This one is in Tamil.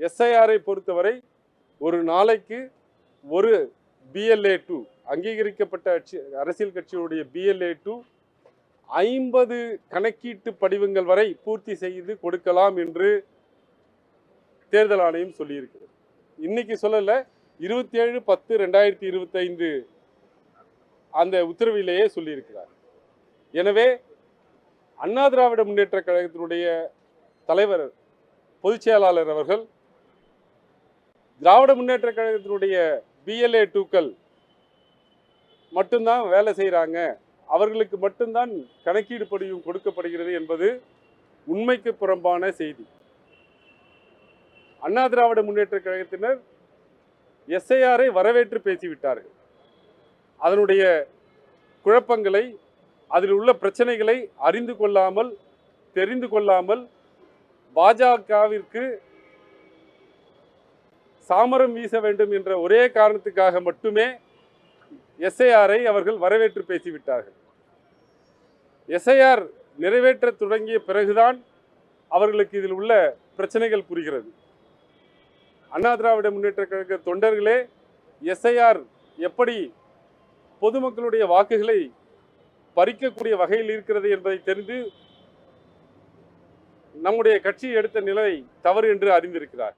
எஸ்ஐஆரை பொறுத்தவரை ஒரு நாளைக்கு ஒரு பிஎல்ஏ டூ அங்கீகரிக்கப்பட்ட கட்சி- அரசியல் கட்சியுடைய பிஎல்ஏ டூ ஐம்பது கணக்கீட்டு படிவங்கள் வரை பூர்த்தி செய்து கொடுக்கலாம் என்று தேர்தல் ஆணையம் சொல்லியிருக்கிறது. இன்னைக்கு சொல்லலை இருபத்தி ஏழு பத்து ரெண்டாயிரத்தி இருபத்தைந்து அந்த உத்தரவிலேயே சொல்லியிருக்கிறார். எனவே அண்ணா திராவிட முன்னேற்ற கழகத்தினுடைய தலைவர் பொதுச் செயலாளர் அவர்கள் திராவிட முன்னேற்ற கழகத்தினுடைய பிஎல்ஏ டூக்கள் மட்டும்தான் வேலை செய்கிறாங்க அவர்களுக்கு மட்டும்தான் கணக்கீடு படியும் கொடுக்கப்படுகிறது என்பது உண்மைக்கு புறம்பான செய்தி. அண்ணா திராவிட முன்னேற்ற கழகத்தினர் எஸ்ஐஆரை வரவேற்று பேசிவிட்டார்கள். அதனுடைய குழப்பங்களை அதில் உள்ள பிரச்சனைகளை அறிந்து கொள்ளாமல் தெரிந்து கொள்ளாமல் பாஜகவிற்கு சாமரம் வீச வேண்டும் என்ற ஒரே காரணத்துக்காக மட்டுமே எஸ்ஐஆரை அவர்கள் வரவேற்று பேசிவிட்டார்கள். எஸ்ஐஆர் நிறைவேற்ற தொடங்கிய பிறகுதான் அவர்களுக்கு இதில் உள்ள பிரச்சனைகள் புரிகிறது. அண்ணா திராவிட முன்னேற்ற கழக தொண்டர்களே எஸ்ஐஆர் எப்படி பொதுமக்களுடைய வாக்குகளை பறிக்கக்கூடிய வகையில் இருக்கிறது என்பதை தெரிந்து நம்முடைய கட்சி எடுத்த நிலை தவறு என்று அறிந்திருக்கிறார்.